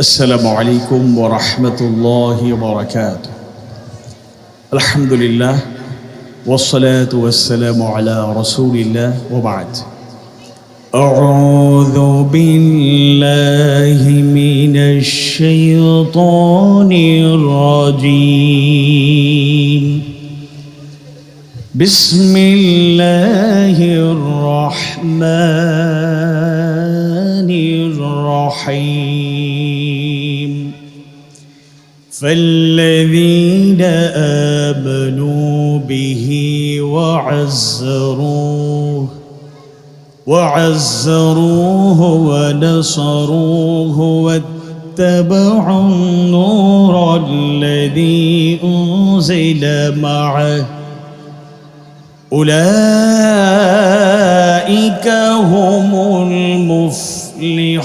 السلام عليكم ورحمة الله وبركاته. الحمد لله والصلاة والسلام على رسول الله وبعد. أعوذ بالله من الشيطان الرجيم. بسم الله الرحمن الرحيم. فالذين آمنوا به وعزروه وعزروه ونصروه واتبعوا النور الذي أنزل معه. أولئك هم المفلحون.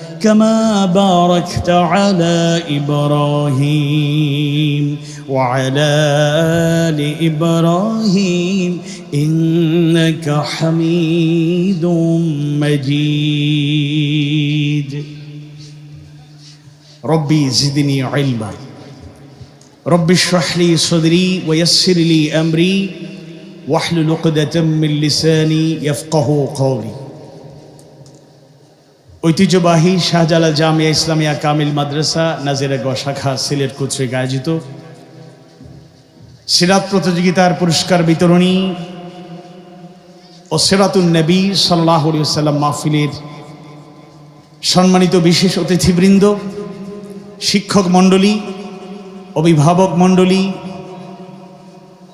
كما باركت على إبراهيم وعلى آل إبراهيم إنك حميد مجيد. ربي زدني علما. رب اشرح لي صدري ويسر لي أمري واحلل عقدة من لساني يفقه قولي. ঐতিহ্যবাহী শাহজালাল জামিয়া ইসলামিয়া কামিল মাদ্রাসা নাজিরাগড় শাখা সিলেট কর্তৃক আয়োজিত সিরাত প্রতিযোগিতার পুরস্কার বিতরণী ও সেরাতুন নবী সাল্লাহ সাল্লাম মাহফিলের সম্মানিত বিশেষ অতিথিবৃন্দ, শিক্ষক মণ্ডলী, অভিভাবক মণ্ডলী,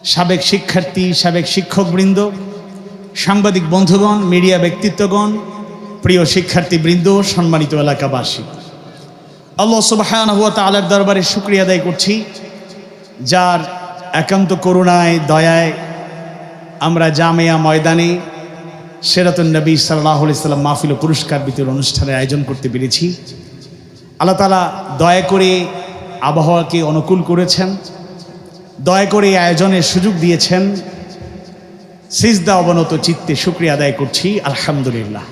সাবেক শিক্ষার্থী, সাবেক শিক্ষকবৃন্দ, সাংবাদিক বন্ধুগণ, মিডিয়া ব্যক্তিত্বগণ প্রিয় শিক্ষার্থীবৃন্দ, সম্মানিত এলাকাবাসী, আল্লাহ সুবাহান হুয়া তালার দরবারে শুক্রিয়া আদায় করছি, যার একান্ত করুণায়, দয়ায় আমরা জামেয়া ময়দানে সেরাতুন নবী সাল্লাহ সাল্লাম মাহফিল পুরস্কার বিতরণ অনুষ্ঠানের আয়োজন করতে পেরেছি। আল্লাহ তালা দয়া করে আবহাওয়াকে অনুকূল করেছেন, দয়া করে আয়োজনের সুযোগ দিয়েছেন। সিজদা অবনত চিত্তে শুক্রিয়া আদায় করছি, আলহামদুলিল্লাহ।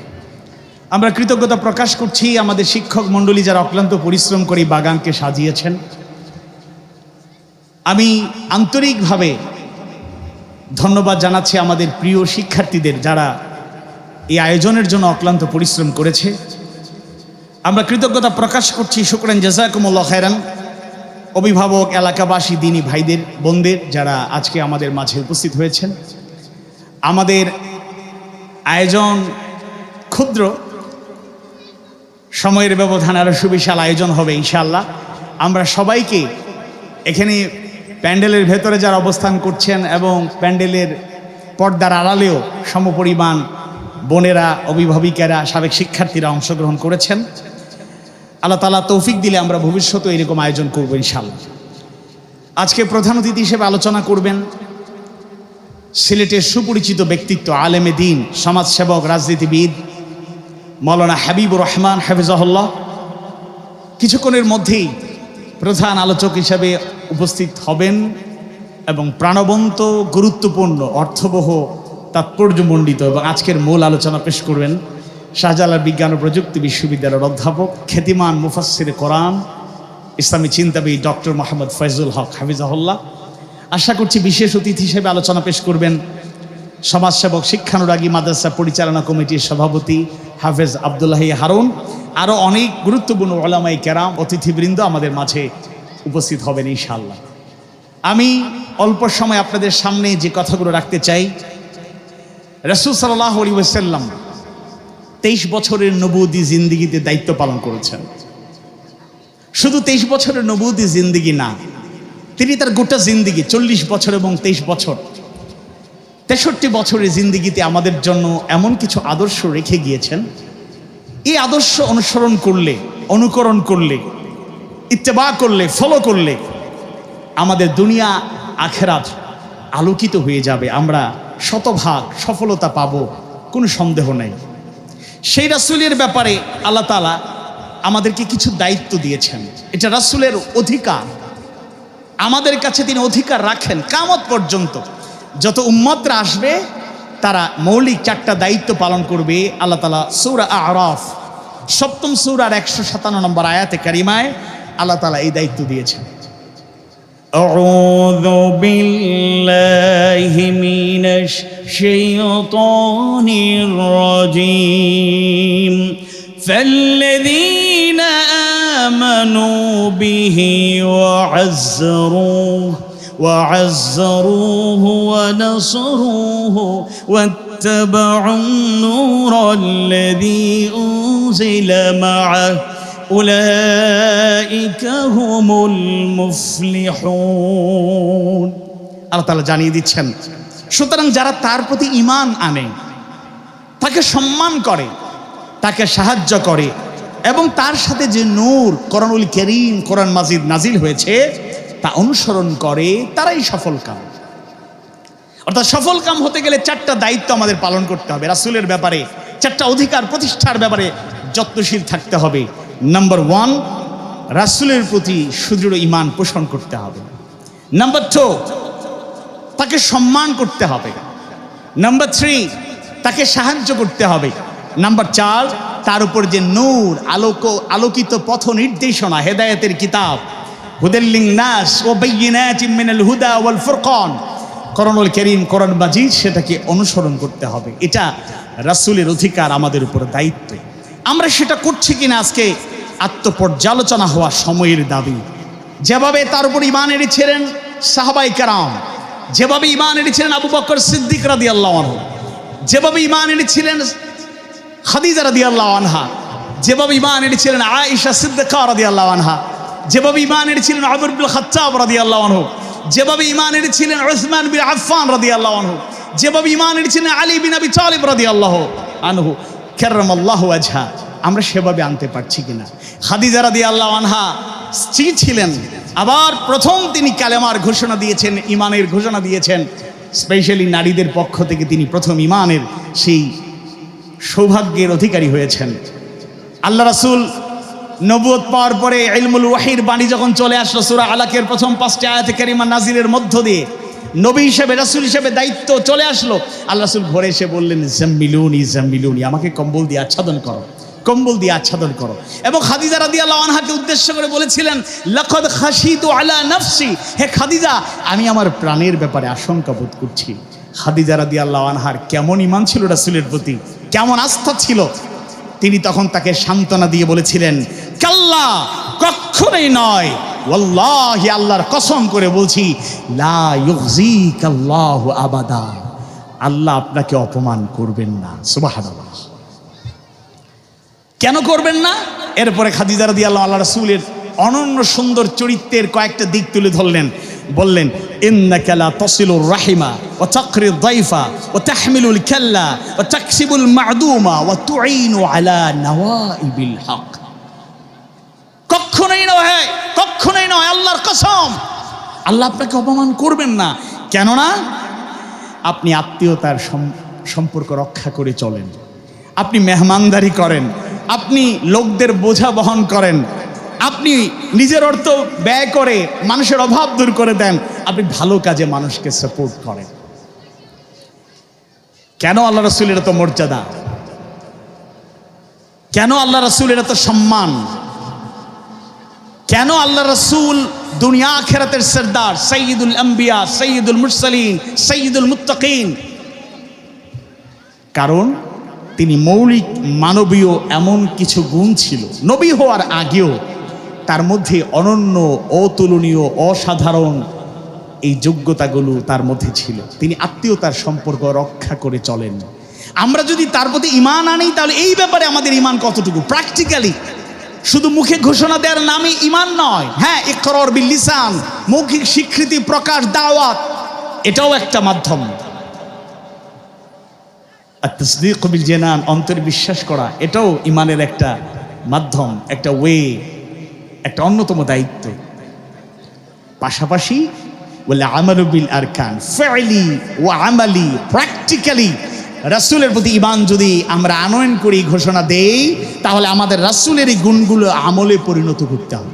আমরা কৃতজ্ঞতা প্রকাশ করছি আমাদের শিক্ষক মণ্ডলী যারা অক্লান্ত পরিশ্রম করে বাগানকে সাজিয়েছেন। আমি আন্তরিকভাবে ধন্যবাদ জানাচ্ছি আমাদের প্রিয় শিক্ষার্থীদের যারা এই আয়োজনের জন্য অক্লান্ত পরিশ্রম করেছে। আমরা কৃতজ্ঞতা প্রকাশ করছি, শুক্রান জাজাকুমুল্লাহ খায়রান, অভিভাবক এলাকাবাসী, দিনী ভাইদের, বোনদের যারা আজকে আমাদের মাঝে উপস্থিত হয়েছেন। আমাদের আয়োজন ক্ষুদ্র সময়ের ব্যবধান আরও সুবিশাল আয়োজন হবে ইনশাল্লাহ আমরা সবাইকে এখানে প্যান্ডেলের ভেতরে যারা অবস্থান করছেন এবং প্যান্ডেলের পর্দার আড়ালেও সমপরিমাণ বোনেরা, অভিভাবিকেরা, সাবেক শিক্ষার্থীরা অংশগ্রহণ করেছেন। আল্লাহ তালা তৌফিক দিলে আমরা ভবিষ্যতে এরকম আয়োজন করব ইনশাল্লাহ আজকে প্রধান অতিথি হিসেবে আলোচনা করবেন সিলেটের সুপরিচিত ব্যক্তিত্ব, আলেমে দিন, সমাজসেবক, রাজনীতিবিদ মৌলানা হাবিবুর রহমান হাফিজাহুল্লাহ, কিছুক্ষণের মধ্যেই প্রধান আলোচক হিসাবে উপস্থিত হবেন এবং প্রাণবন্ত, গুরুত্বপূর্ণ, অর্থবহ, তাৎপর্যমণ্ডিত এবং আজকের মূল আলোচনা পেশ করবেন শাহজালাল বিজ্ঞান ও প্রযুক্তি বিশ্ববিদ্যালয়ের অধ্যাপক খ্যাতিমান মুফাসির কোরআন, ইসলামী চিন্তাবিদ ডক্টর মোহাম্মদ ফয়জুল হক হাফিজাহুল্লাহ। আশা করছি বিশেষ অতিথি হিসেবে আলোচনা পেশ করবেন সমাজসেবক, শিক্ষানুরাগী, মাদ্রাসা পরিচালনা কমিটির সভাপতি হাফেজ আবদুল্লাহ হারুন আরও অনেক গুরুত্বপূর্ণ ওলামাই কেরাম, অতিথিবৃন্দ আমাদের মাঝে উপস্থিত হবেন ইনশাল্লাহ আমি অল্প সময় আপনাদের সামনে যে কথাগুলো রাখতে চাই, রসুল সাল্লাহ আলী ওসাল্লাম তেইশ বছরের নবুদি জিন্দিগিতে দায়িত্ব পালন করেছেন। শুধু তেইশ বছরের নবুদি জিন্দিগি না, তিনি তার গোটা জিন্দিগি, চল্লিশ বছর এবং তেইশ বছর তেষট্টি বছরের জিন্দিগিতে আমাদের জন্য এমন কিছু আদর্শ রেখে গিয়েছেন। এই আদর্শ অনুসরণ করলে, অনুকরণ করলে, ইত্তেবা করলে ফলো করলে আমাদের দুনিয়া আখেরাত আলোকিত হয়ে যাবে। আমরা শতভাগ সফলতা পাব, কোনো সন্দেহ নেই। সেই রাসুলের ব্যাপারে আল্লাহ তালা আমাদেরকে কিছু দায়িত্ব দিয়েছেন। এটা রাসুলের অধিকার। আমাদের কাছে তিনি অধিকার রাখেন, কামত পর্যন্ত। যত উম্মতরা আসবে তারা মৌলিক চারটা দায়িত্ব পালন করবে আল্লাহ তালা সৌরা আরফ সপ্তম সৌরার একশো সাতান্ন নম্বর আয়াতে কারিমায় আল্লাহ তালা এই দায়িত্ব দিয়েছেন أعوذ بالله من الشيطان الرجيم فالذين آمنوا به وعزروه وعزروه ونصروه واتبعوا النور الذي أنزل معه أولئك هم المفلحون আল্লাহ তালা জানিয়ে দিচ্ছেন সুতরাং যারা তার প্রতি ইমান আনে তাকে সম্মান করে তাকে সাহায্য করে এবং তার সাথে যে নূর করণুল করিম কোরআন মাজিদ নাজিল হয়েছে তা অনুসরণ করে, তারাই সফল কাম। অর্থাৎ সফল কাম হতে গেলে চারটা দায়িত্ব আমাদের পালন করতে হবে। রাসুলের ব্যাপারে, চারটা অধিকার প্রতিষ্ঠার ব্যাপারে যত্নশীল থাকতে হবে। নাম্বার ওয়ান রাসুলের প্রতি সুদৃঢ় ইমান পোষণ করতে হবে। নাম্বার টু তাকে সম্মান করতে হবে। নাম্বার থ্রি তাকে সাহায্য করতে হবে। নাম্বার চার, তার উপর যে নূর, আলোক, আলোকিত পথ নির্দেশনা, হেদায়েতের কিতাব হুদেল্লিং নাস ও মিনাল হুদা ওয়াল ফুরকান। করণুল করিম করণ মাজিদ সেটাকে অনুসরণ করতে হবে। এটা রাসূলের অধিকার, আমাদের উপর দায়িত্ব। আমরা সেটা করছি কিনা আজকে আত্মপর্যালোচনা হওয়া সময়ের দাবি। যেভাবে তার উপর ইমান এনেছিলেন সাহাবাই কারাম, যেভাবে ইমান এনেছিলেন আবু বকর সিদ্দিক রাদি আল্লাহ যেভাবে ইমান এনেছিলেন খাদিজা রাদি আল্লাহ আনহা, যেভাবে ইমান এনেছিলেন আয়েশা সিদ্দিকা রাদি আল্লাহ আনহা যেভাবে ইমান এনেছিলেন আবরুল খাত্তাব রাদি আল্লাহ যেভাবে ইমান এনেছিলেন উসমান বিন আফফান রাদি আল্লাহ যেভাবে ইমান এনেছিলেন আলী বিন আবি তালিব রাদি আল্লাহ আনহু কেরম আল্লাহ আজহা আমরা সেভাবে আনতে পারছি কিনা? খাদিজা রাদি আল্লাহ আনহা স্ত্রী ছিলেন, আবার প্রথম তিনি কালেমার ঘোষণা দিয়েছেন, ইমানের ঘোষণা দিয়েছেন, স্পেশালি নারীদের পক্ষ থেকে তিনি প্রথম ইমানের সেই সৌভাগ্যের অধিকারী হয়েছেন। আল্লাহ রাসুল নবুয়ত পাওয়ার পরে ইলমুল ওয়াহির বাণী যখন চলে আসলো সুরা আলাকের প্রথম পাঁচটি আয়াতে কারিমা নাজিরের মধ্য দিয়ে, নবী হিসেবে, রাসুল হিসেবে দায়িত্ব চলে আসলো। আল্লাহ রাসুল ঘরে এসে বললেন, জাম্মিলুনি জাম্মিলুনি, আমাকে কম্বল দিয়ে আচ্ছাদন করো, কম্বল দিয়ে আচ্ছাদন করো। এবং খাদিজা রাদিয়াল্লাহু আনহাকে উদ্দেশ্য করে বলেছিলেন, লাকাদ খাশিতু আলা নাফসি। হে খাদিজা, আমি আমার প্রাণের ব্যাপারে আশঙ্কা বোধ করছি। খাদিজা রাদিয়াল্লাহু আনহার কেমন ইমান ছিল রাসূলের প্রতি, কেমন আস্থা ছিল? তিনি তখন তাকে সান্ত্বনা দিয়ে বলেছিলেন কাল্লা কখনোই নয়। ওয়াল্লাহি, আল্লাহর কসম করে বলছি, লা ইউযিকাল্লাহু আবাদা। আল্লাহ আপনাকে অপমান করবেন না। সুবহানাল্লাহ। কেন করবেন না? এরপরে খাদিজা রাদি আল্লাহ আল্লাহ রাসূলের অনন্য সুন্দর চরিত্রের কয়েকটা দিক তুলে ধরলেন। বললেন, ইন্নাকা লা তাসিলুর রাহিমা ওয়া তাকরি দাইফা ওয়া তাহমিলুল কাল্লা ওয়া তাকসিবুল মা'দুমা ওয়া তুঈনু আলা নওয়াইবিল হক। কখনোই নয় কখনোই নয়, আল্লাহর কসম। আল্লাহ আপনাকে অপমান করবেন না। কেননা আপনি আত্মীয়তার সম্পর্ক রক্ষা করে চলেন। আপনি মেহমানদারি করেন। আপনি লোকদের বোঝা বহন করেন। আপনি নিজের অর্থ ব্যয় করে মানুষের অভাব দূর করে দেন। আপনি ভালো কাজে মানুষকে সাপোর্ট করেন। কেন আল্লাহ রসুলের এত মর্যাদা? কেন আল্লাহ রসুলের এত সম্মান? কেন আল্লাহ রসুল দুনিয়া খেরাতের সর্দার সঈদুল আম্বিয়া সঈদুল মুরসালিন সঈদুল মুত্তাকিন। কারণ তিনি মৌলিক, মানবীয় এমন কিছু গুণ ছিল। নবী হওয়ার আগেও তার মধ্যে অনন্য, অতুলনীয়, অসাধারণ এই যোগ্যতাগুলো তার মধ্যে ছিল। তিনি আত্মীয়তার সম্পর্ক রক্ষা করে চলেন। আমরা যদি তার প্রতি ইমান আনি, তাহলে এই ব্যাপারে আমাদের ইমান কতটুকু? প্র্যাকটিক্যালি শুধু মুখে ঘোষণা দেওয়ার নামই ইমান নয়। হ্যাঁ ইকরর বিল লিসান মৌখিক স্বীকৃতি প্রকাশ, দাওয়াত, এটাও একটা মাধ্যম। আর তসদিক জেনান অন্তরে বিশ্বাস করা, এটাও ইমানের একটা মাধ্যম, একটা ওয়ে, একটা অন্যতম দায়িত্ব। পাশাপাশি বলে আমাল বিল আরকান, ফেলি ও আমালি, প্র্যাকটিক্যালি রাসূলের প্রতি ইমান যদি আমরা আনয়ন করি, ঘোষণা দেই, তাহলে আমাদের রাসূলের এই গুণগুলো আমলে পরিণত করতে হবে।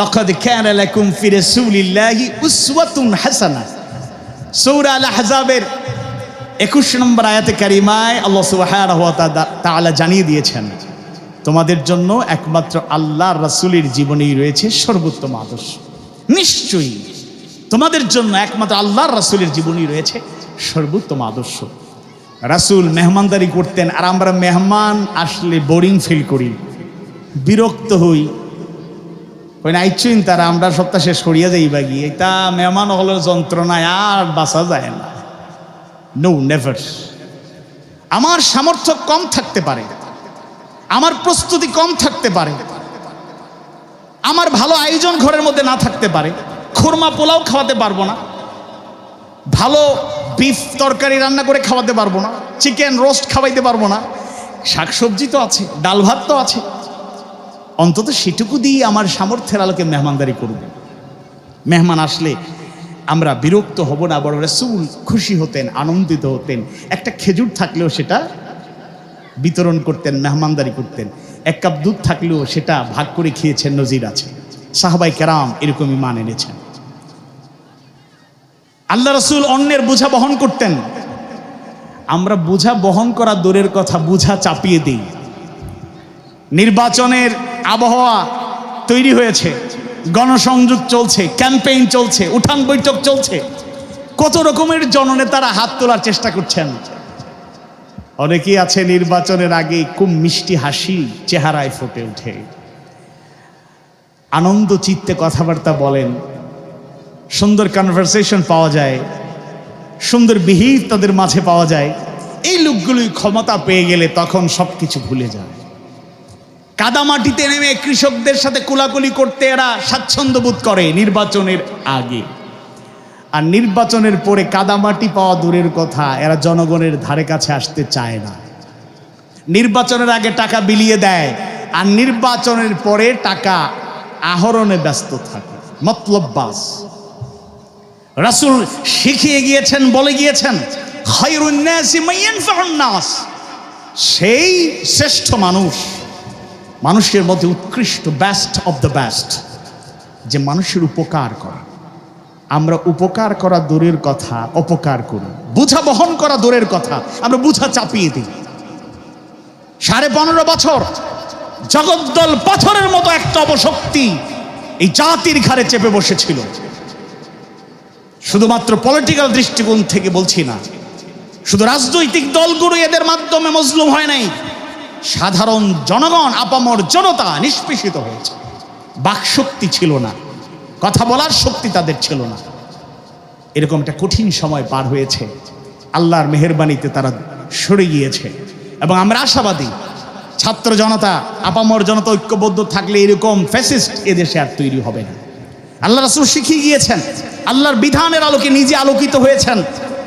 লaqad কানা লাকুম ফি রাসূলিল্লাহি উসওয়াতুন হাসানাহ। সূরা আল আহজাবের একুশ নম্বর আয়াতে কারিমায় আল্লাহ তাআলা জানিয়ে দিয়েছেন, তোমাদের জন্য একমাত্র আল্লাহ রাসূলের জীবনেই রয়েছে সর্বোত্তম আদর্শ। নিশ্চয়ই তোমাদের জন্য একমাত্র আল্লাহর রাসূলের জীবনেই রয়েছে সর্বোত্তম আদর্শ। রাসূল মেহমানদারি করতেন আর আমরা মেহমান আসলে বোরিং ফিল করি। বিরক্ত হই। ওই নাইচুইন তারা, আমরা সপ্তাহ শেষ করিয়া যাই বা গিয়ে তা মেহমান হলো যন্ত্রণায় আর বাঁচা যায় না। নো নেভার আমার সামর্থ্য কম থাকতে পারে। আমার প্রস্তুতি কম থাকতে পারে। আমার ভালো আয়োজন ঘরের মধ্যে না থাকতে পারে। খুরমা পোলাও খাওয়াতে পারব না। ভালো বিফ তরকারি রান্না করে খাওয়াতে পারব না চিকেন রোস্ট খাওয়াইতে পারব না, শাকসবজি তো আছে, ডাল ভাত তো আছে। অন্তত সেটুকু দিয়ে আমার সামর্থ্যের আলোকে মেহমানদারি করবে। মেহমান আসলে আমরা বিরক্ত হব না, বড় রসুল খুশি হতেন, আনন্দিত হতেন, একটা খেজুর থাকলেও সেটা বিতরণ করতেন, মেহমানদারি করতেন, এক কাপ দুধ থাকলেও সেটা ভাগ করে খেয়েছেন নজির আছে। সাহাবাই কেরাম এরকমই মান এনেছেন। আল্লাহ রসুল অন্যের বোঝা বহন করতেন। আমরা বোঝা বহন করা দূরের কথা বোঝা চাপিয়ে দিই। নির্বাচনের আবহাওয়া তৈরি হয়েছে, গণসংযোগ চলছে, ক্যাম্পেইন চলছে, উঠান বৈঠক চলছে। কত রকমের জননেতারা হাত তোলার চেষ্টা করছেন। অনেকেই আছে নির্বাচনের আগে খুব মিষ্টি হাসি চেহারায় ফুটে ওঠে। আনন্দ চিত্তে কথাবার্তা বলেন সুন্দর কনভারসেশন পাওয়া যায়, সুন্দর বিহিত তাদের মাঝে পাওয়া যায়। এই লোকগুলোই ক্ষমতা পেয়ে গেলে তখন সব কিছু ভুলে যায়। কাদামাটিতে নেমে কৃষকদের সাথে কোলাকুলি করতে এরা স্বাচ্ছন্দ্য বোধ করে নির্বাচনের আগে। আর নির্বাচনের পরে কাদামাটি পাওয়া দূরের কথা এরা জনগণের ধারে কাছে আসতে চায় না। নির্বাচনের আগে টাকা বিলিয়ে দেয়, আর নির্বাচনের পরে টাকা আহরণে ব্যস্ত থাকে। মতলব বাস রাসূল শিখিয়ে গিয়েছেন, বলে গিয়েছেন নাসি সেই শ্রেষ্ঠ মানুষ, মানুষের মধ্যে উৎকৃষ্ট বেস্ট অফ দ্য বেস্ট যে মানুষের উপকার করা। আমরা উপকার করা দূরের কথা, অপকার করি। বুঝা বহন করা দূরের কথা, আমরা বুঝা চাপিয়ে দিই। সাড়ে পনেরো বছর, জগদ্দল পাথরের মতো একটা অবশক্তি এই জাতির ঘাড়ে চেপে বসেছিল। শুধুমাত্র পলিটিক্যাল দৃষ্টিকোণ থেকে বলছি না। শুধু রাজনৈতিক দলগুলো এদের মাধ্যমে মজলুম হয় নাই, সাধারণ জনগণ, আপামর জনতা নিষ্পেষিত হয়েছে। বাকশক্তি ছিল না, কথা বলার শক্তি তাদের ছিল না। এরকম একটা কঠিন সময় পার হয়েছে, আল্লাহর মেহরবানিতে তারা সরে গিয়েছে। এবং আমরা আশাবাদী, ছাত্র জনতা, আপামর জনতা ঐক্যবদ্ধ থাকলে এরকম ফ্যাসিস্ট এদেশে আর তৈরি হবে না। আল্লাহ রাসূল শিখিয়ে গিয়েছেন আল্লাহর বিধানের আলোকে নিজে আলোকিত হয়েছেন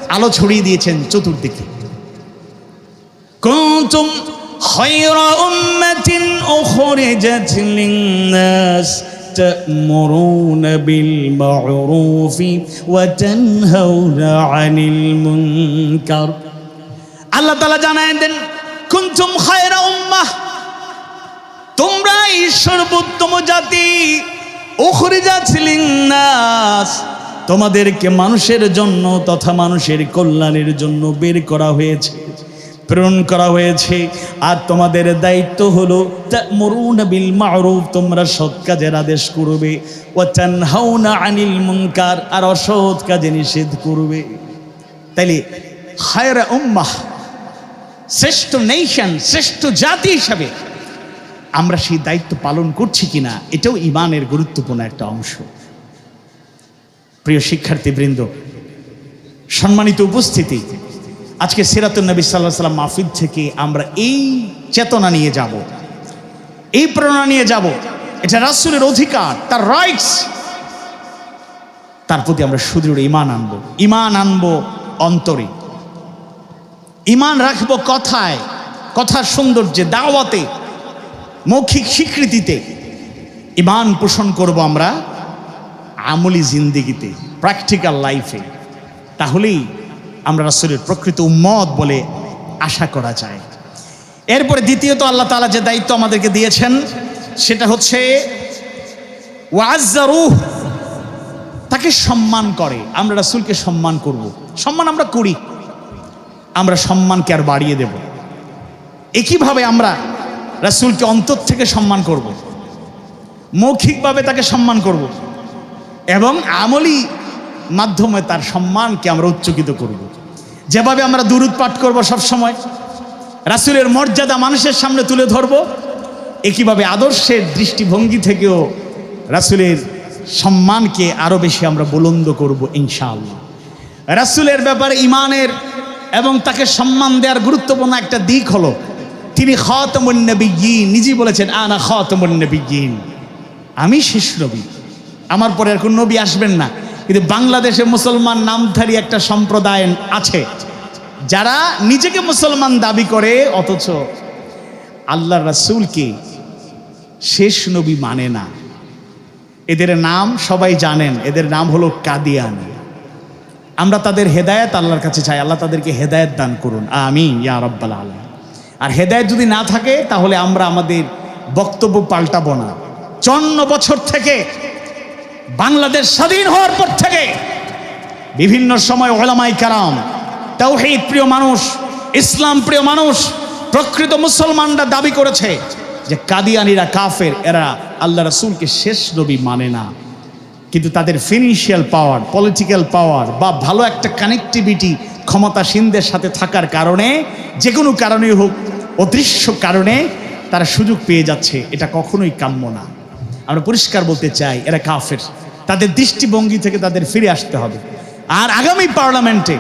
আলো ছড়িয়ে দিয়েছেন চতুর্দিকে كنتم خير أمة أخرجت للناس تأمرون بالمعروف وتنهون عن المنكر আল্লাহ তালা জানায় দেন কুনতুম খায়রা উম্মাহ তোমরাই সর্বোত্তম জাতি লিন্নাস তোমাদেরকে মানুষের জন্য তথা মানুষের কল্যাণের জন্য বের করা হয়েছে, প্রেরণ করা হয়েছে। আর তোমাদের দায়িত্ব হলো মরুন বিল মারুফ, তোমরা সৎ কাজের আদেশ করবে। ও তানহাউনা আনিল মুনকার, আর অসৎ কাজে নিষেধ করবে। তাইলে হায়রা উম্মাহ, শ্রেষ্ঠ নেশন, শ্রেষ্ঠ জাতি হিসাবে আমরা সেই দায়িত্ব পালন করছি কিনা, এটাও ইমানের গুরুত্বপূর্ণ একটা অংশ। প্রিয় শিক্ষার্থীবৃন্দ, সম্মানিত উপস্থিতি, আজকে সিরাতুল নবী সাল্লাহ সাল্লাম মাহফিদ থেকে আমরা এই চেতনা নিয়ে যাব, এই প্রেরণা নিয়ে যাব। এটা রাসূলের অধিকার, তার রাইটস তার প্রতি আমরা সুদৃঢ় ইমান আনব ইমান আনব অন্তরে। ইমান রাখব কথায়, কথার সৌন্দর্যে, দাওয়াতে। মৌখিক স্বীকৃতিতে ইমান পোষণ করব আমরা আমলি জিন্দিগিতে প্র্যাকটিক্যাল লাইফে তাহলেই আমরা রাসূলের প্রকৃত উম্মত বলে আশা করা যায়। এরপরে দ্বিতীয়ত আল্লাহ তাআলা যে দায়িত্ব আমাদেরকে দিয়েছেন, সেটা হচ্ছে ওয়াজ্জারুহ তাকে সম্মান করে। আমরা রাসুলকে সম্মান করব। সম্মান আমরা করি। আমরা সম্মানকে আর বাড়িয়ে দেব। একইভাবে আমরা রাসূলকে অন্তর থেকে সম্মান করব। মৌখিকভাবে তাকে সম্মান করব। এবং আমলি মাধ্যমে তার সম্মানকে আমরা উচ্চকিত করব। যেভাবে আমরা দুরুদ পাঠ করব সবসময়, রাসূলের মর্যাদা মানুষের সামনে তুলে ধরব, একইভাবে আদর্শের দৃষ্টিভঙ্গি থেকেও রাসূলের সম্মানকে আরও বেশি আমরা বুলন্দ করব ইনশাআল্লাহ। রাসূলের ব্যাপারে ইমানের এবং তাকে সম্মান দেওয়ার গুরুত্বপূর্ণ একটা দিক হলো তিনি খাতামুন নবিয়্যিন নিজেই বলেছেন, আনা খাতামুন নবিয়্যিন আমি শেষ নবী। আমার পরে আর কোন নবী আসবেন না। কিন্তু বাংলাদেশে মুসলমান নামধারী একটা সম্প্রদায় আছে। যারা নিজেকে মুসলমান দাবি করে, অথচ আল্লাহ রাসূলকে শেষ নবী মানে না। এদের নাম সবাই জানেন। এদের নাম হলো কাদিয়ান। আমরা তাদের হেদায়েত আল্লাহর কাছে চাই। আল্লাহ তাদেরকে হেদায়েত দান করুন। আমি ইয়া রব্বাল আলম আর হেদায়েত যদি না থাকে, তাহলে আমরা আমাদের বক্তব্য পাল্টাবো না। চন্ন বছর থেকে বাংলাদেশ স্বাধীন হওয়ার পর থেকে বিভিন্ন সময় ওলামাই কারাম, তাওহীদ প্রিয় মানুষ, ইসলাম প্রিয় মানুষ, প্রকৃত মুসলমানরা দাবি করেছে যে কাদিয়ানিরা কাফের, এরা আল্লাহ রাসূলকে শেষ নবী মানে না। কিন্তু তাদের ফিনান্সিয়াল পাওয়ার পলিটিক্যাল পাওয়ার বা ভালো একটা কানেক্টিভিটি ক্ষমতাসীনদের সাথে থাকার কারণে, যে কোনো কারণেই হোক, অদৃশ্য কারণে তারা সুযোগ পেয়ে যাচ্ছে, এটা কখনোই কাম্য না। আমরা পরিষ্কার বলতে চাই, এরা কাফের। তাদের দৃষ্টিভঙ্গি থেকে তাদের ফিরে আসতে হবে। আর আগামী পার্লামেন্টে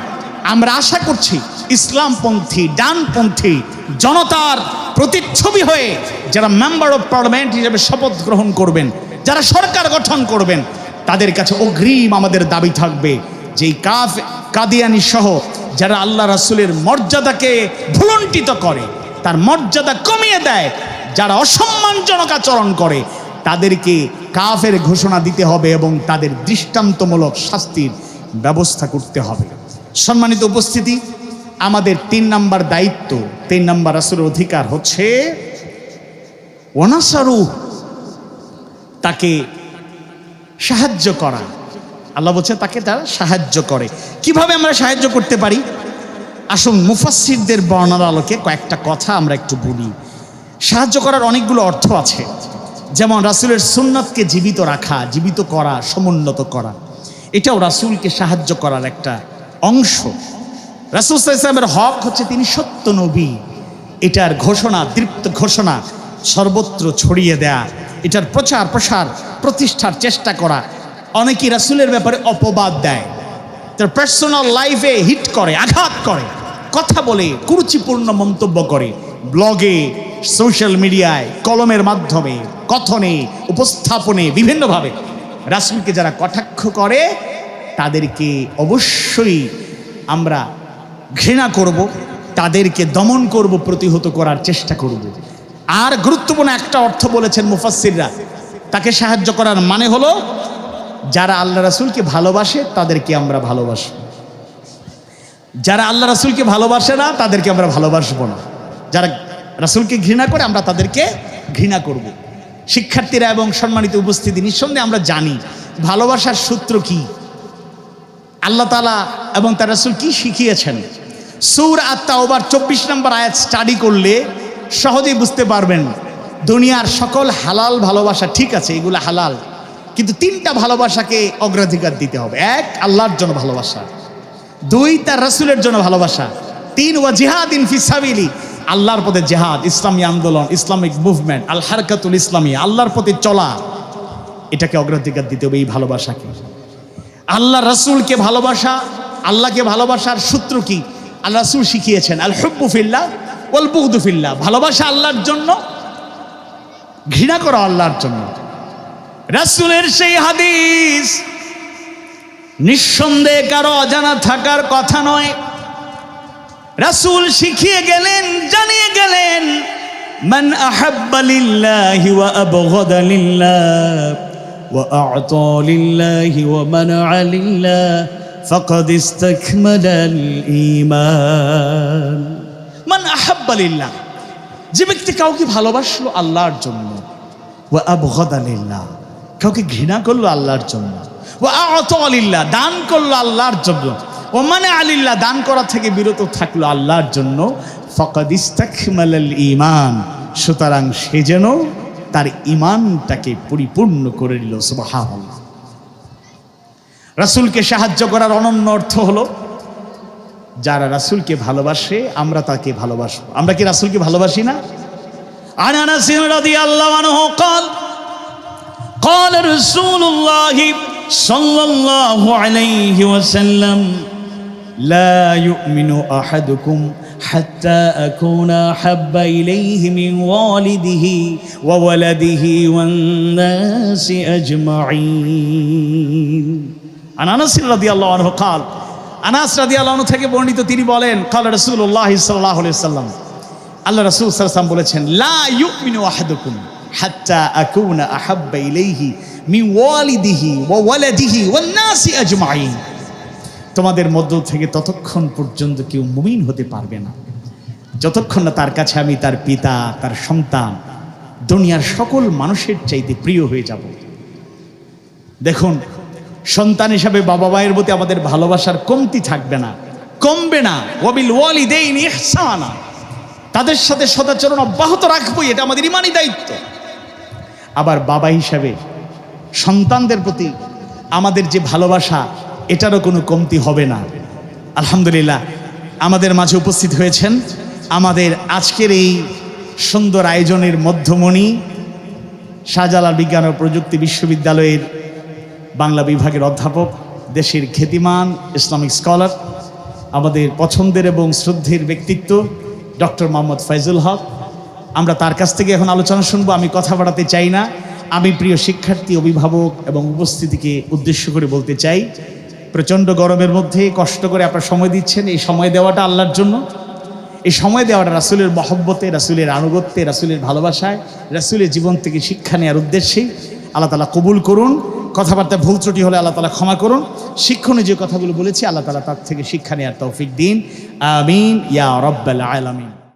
আমরা আশা করছি, ইসলামপন্থী, ডানপন্থী জনতার প্রতিচ্ছবি হয়ে যারা মেম্বার অফ পার্লামেন্ট হিসেবে শপথ গ্রহণ করবেন, যারা সরকার গঠন করবেন, তাদের কাছে অগ্রিম আমাদের দাবি থাকবে যে এই কাফ, কাদিয়ানি সহ যারা আল্লাহ রাসূলের মর্যাদাকে ভুলণ্ঠিত করে, তার মর্যাদা কমিয়ে দেয়, যারা অসম্মানজনক আচরণ করে, তাদেরকে কাফের ঘোষণা দিতে হবে এবং তাদের দৃষ্টান্তমূলক শাস্তির ব্যবস্থা করতে হবে। সম্মানিত উপস্থিতি, আমাদের তিন নাম্বার দায়িত্ব, তিন নাম্বার আসলের অধিকার হচ্ছে ওনাসারু তাকে সাহায্য করা। আল্লাহ বলছে তাকে তারা সাহায্য করে। কীভাবে আমরা সাহায্য করতে পারি? আসুন, মুফাসসিরদের বর্ণনার আলোকে কয়েকটা কথা আমরা একটু বলি। সাহায্য করার অনেকগুলো অর্থ আছে। যেমন, রাসূলের সুন্নাতকে জীবিত রাখা, জীবিত করা, সমুন্নত করা। এটাও রাসূলকে সাহায্য করার একটা অংশ। রাসূল ওয়াসাল্লামের হক হচ্ছে তিনি সত্য নবী। এটার ঘোষণা, দৃপ্ত ঘোষণা, সর্বত্র ছড়িয়ে দেয়া। এটার প্রচার প্রসার প্রতিষ্ঠার চেষ্টা করা। অনেকেই রাসুলের ব্যাপারে অপবাদ দেয়। তার পার্সোনাল লাইফে হিট করে, আঘাত করে, কথা বলে, কুরুচিপূর্ণ মন্তব্য করে ব্লগে সোশ্যাল মিডিয়ায় কলমের মাধ্যমে, কথনে, উপস্থাপনে, বিভিন্নভাবে। রাসূলকে যারা কটাক্ষ করে, তাদেরকে অবশ্যই আমরা ঘৃণা করব, তাদেরকে দমন করব, প্রতিহত করার চেষ্টা করব। আর গুরুত্বপূর্ণ একটা অর্থ বলেছেন মুফাসসিররা। তাকে সাহায্য করার মানে হলো যারা আল্লাহ রাসুলকে ভালোবাসে, তাদেরকে আমরা ভালোবাসি যারা আল্লাহ রাসুলকে ভালোবাসে না, তাদেরকে আমরা ভালোবাসবো না। যারা রাসূলকে ঘৃণা করে, আমরা তাদেরকে ঘৃণা করব। শিক্ষার্থীরা এবং সম্মানিত উপস্থিতি নিঃসন্দেহে আমরা জানি, ভালোবাসার সূত্র কি? আল্লাহ তালা এবং তার রাসূল কি শিখিয়েছেন? সৌর আত্মা ওবার চব্বিশ নম্বর আয়াত স্টাডি করলে সহজেই বুঝতে পারবেন, দুনিয়ার সকল হালাল ভালোবাসা ঠিক আছে, এগুলো হালাল। কিন্তু তিনটা ভালোবাসাকে অগ্রাধিকার দিতে হবে। এক, আল্লাহর জন্য ভালোবাসা। দুই, তার রসুলের জন্য ভালোবাসা। তিন, ওয়া জিহাদ ইন ফিসাবিলি আল্লাহর পথে জেহাদ, ইসলামী আন্দোলন, ইসলামিক মুভমেন্ট, আল হারকাতুল ইসলামী, আল্লাহর পথে চলা, এটাকে অগ্রাধিকার দিতে হবে এই ভালোবাসাকে। আল্লাহ রাসূলকে ভালোবাসা, আল্লাহকে ভালোবাসার সূত্র কি? আল্লাহ রাসূল শিখিয়েছেন, আল হুব্বুফিল্লাহ ওয়াল ভালোবাসা আল্লাহর জন্য, ঘৃণা করা আল্লাহর জন্য। রাসূলের সেই হাদিস, নিঃসন্দেহে কারও অজানা থাকার কথা নয়। রাসূল শিখিয়ে গেলেন, জানিয়ে গেলেন, মান আহাব্বা লিল্লাহি ওয়া আবগাদা লিল্লাহ, ওয়া আ'তা লিল্লাহি ওয়া মানা'a লিল্লাহ, ফাকাদ ইসতাকমালাল ঈমান মান আহাব্বালিল্লাহ যে ব্যক্তি কাউকে ভালোবাসলো আল্লাহর জন্য ও আবগদালিল্লাহ কাউকে ঘৃণা করলো আল্লাহর জন্য ও আলিল্লাহ দান করলো আল্লাহর জন্য ও মানে আলিল্লাহ দান করা থেকে বিরত থাকলো আল্লাহর জন্য ফকাদ ইস্তাকমালাল ইমান সুতরাং সে যেন তার ইমানটাকে পরিপূর্ণ করে নিল সুবহানাল্লাহ রাসূলকে সাহায্য করার অনন্য অর্থ হলো যারা রাসূলকে ভালোবাসে আমরা তাকে ভালোবাসবো আমরা কি রাসূলকে ভালোবাসি না عن انس رضي الله عنه قال قال رسول الله صلى الله عليه وسلم لا يؤمن احدكم حتى اكون احب اليه من والده وولده والناس اجمعين আন আনাস রাদিয়াল্লাহু আনহু قال আনাস রাদিয়াল্লাহু আনহু থেকে বর্ণিত তিনি বলেন قال রাসূলুল্লাহ সাল্লাল্লাহু আলাইহি সাল্লাম আল্লাহ রাসূল সাল্লাল্লাহু আলাইহি সাল্লাম বলেছেন লা ইউমিনু আহাদুকুম হাত্তা আকুনা আহাব্বা ইলাইহি মিন ওয়ালিদিহি ওয়া ওয়ালাদিহি ওয়ান নাসি আজমাইন। তোমাদের মধ্য থেকে ততক্ষণ পর্যন্ত কেউ মুমিন হতে পারবে না। যতক্ষণ না তার কাছে আমি তার পিতা, তার সন্তান, দুনিয়ার সকল মানুষের চাইতে প্রিয় হয়ে যাব। দেখুন, সন্তান হিসাবে বাবা মায়ের প্রতি আমাদের ভালোবাসার কমতি থাকবে না, কমবে না। ওয়াবিল ওয়ালিদাইনি ইহসানা। তাদের সাথে সদাচরণ অব্যাহত রাখবই এটা আমাদের ইমানই দায়িত্ব। আবার বাবা হিসাবে সন্তানদের প্রতি আমাদের যে ভালোবাসা, এটারও কোনো কমতি হবে না। আলহামদুলিল্লাহ, আমাদের মাঝে উপস্থিত হয়েছেন আমাদের আজকের এই সুন্দর আয়োজনের মধ্যমণি শাহজালাল বিজ্ঞান ও প্রযুক্তি বিশ্ববিদ্যালয়ের বাংলা বিভাগের অধ্যাপক, দেশের খ্যাতিমান ইসলামিক স্কলার, আমাদের পছন্দের এবং শ্রদ্ধের ব্যক্তিত্ব ডক্টর মোহাম্মদ ফাইজুল হক। আমরা তার কাছ থেকে এখন আলোচনা শুনব, আমি কথা বাড়াতে চাই না। আমি প্রিয় শিক্ষার্থী, অভিভাবক এবং উপস্থিতিকে উদ্দেশ্য করে বলতে চাই, প্রচণ্ড গরমের মধ্যে কষ্ট করে আপনার সময় দিচ্ছেন, এই সময় দেওয়াটা আল্লাহর জন্য। এই সময় দেওয়াটা রাসুলের মহব্বতে, রাসুলের আনুগত্যে, রাসুলের ভালোবাসায়, রাসুলের জীবন থেকে শিক্ষা নেওয়ার উদ্দেশ্যেই আল্লাহ তালা কবুল করুন। কথাবার্তা ভুল ত্রুটি হলে আল্লাহ তালা ক্ষমা করুন। শিক্ষণীয় যে কথাগুলো বলেছি, আল্লাহ তালা তার থেকে শিক্ষা নেওয়ার তৌফিক দিন। আমিন, ইয়া রব্বাল আলামিন।